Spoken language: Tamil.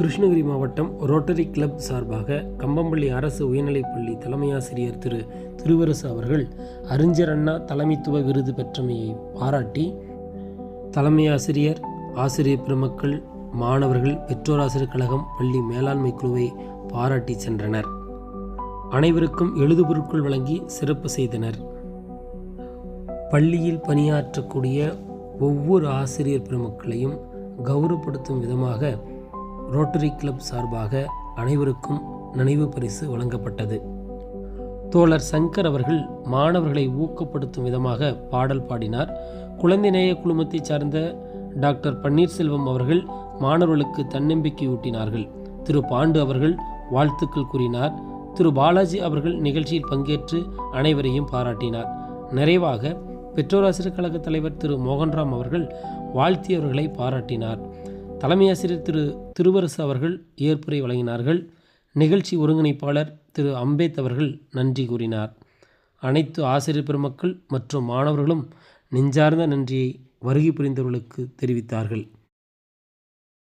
கிருஷ்ணகிரி மாவட்டம் ரோட்டரி கிளப் சார்பாக கம்பம்பள்ளி அரசு உயர்நிலைப்பள்ளி தலைமையாசிரியர் திரு திருவரசு அவர்கள் அறிஞர் அண்ணா தலைமைத்துவ விருது பெற்றமையை பாராட்டி தலைமையாசிரியர் ஆசிரியர் பெருமக்கள் மாணவர்கள் பெற்றோராசிரியர் கழகம் பள்ளி மேலாண்மை குழுவை பாராட்டி சென்றனர். அனைவருக்கும் எழுதுபொருட்கள் வழங்கி சிறப்பு செய்தனர். பள்ளியில் பணியாற்றக்கூடிய ஒவ்வொரு ஆசிரியர் பெருமக்களையும் கௌரவப்படுத்தும் விதமாக ரோட்டரி கிளப் சார்பாக அனைவருக்கும் நினைவு பரிசு வழங்கப்பட்டது. தோழர் சங்கர் அவர்கள் மாணவர்களை ஊக்கப்படுத்தும் விதமாக பாடல் பாடினார். குழந்தைநேய குழுமத்தைச் சார்ந்த டாக்டர் பன்னீர்செல்வம் அவர்கள் மாணவர்களுக்கு தன்னம்பிக்கை ஊட்டினார்கள். திரு பாண்டு அவர்கள் வாழ்த்துக்கள் கூறினார். திரு பாலாஜி அவர்கள் நிகழ்ச்சியில் பங்கேற்று அனைவரையும் பாராட்டினார். நிறைவாக பெற்றோராசிரியர் கழக தலைவர் திரு மோகன்ராம் அவர்கள் வாழ்த்தியவர்களை பாராட்டினார். தலைமை ஆசிரியர் திரு திருவரசு அவர்கள் ஏற்புரை வழங்கினார்கள். நிகழ்ச்சி ஒருங்கிணைப்பாளர் திரு அம்பேத் அவர்கள் நன்றி கூறினார். அனைத்து ஆசிரியர் பெருமக்கள் மற்றும் மாணவர்களும் நெஞ்சார்ந்த நன்றியை வருகை புரிந்தவர்களுக்கு தெரிவித்தார்கள்.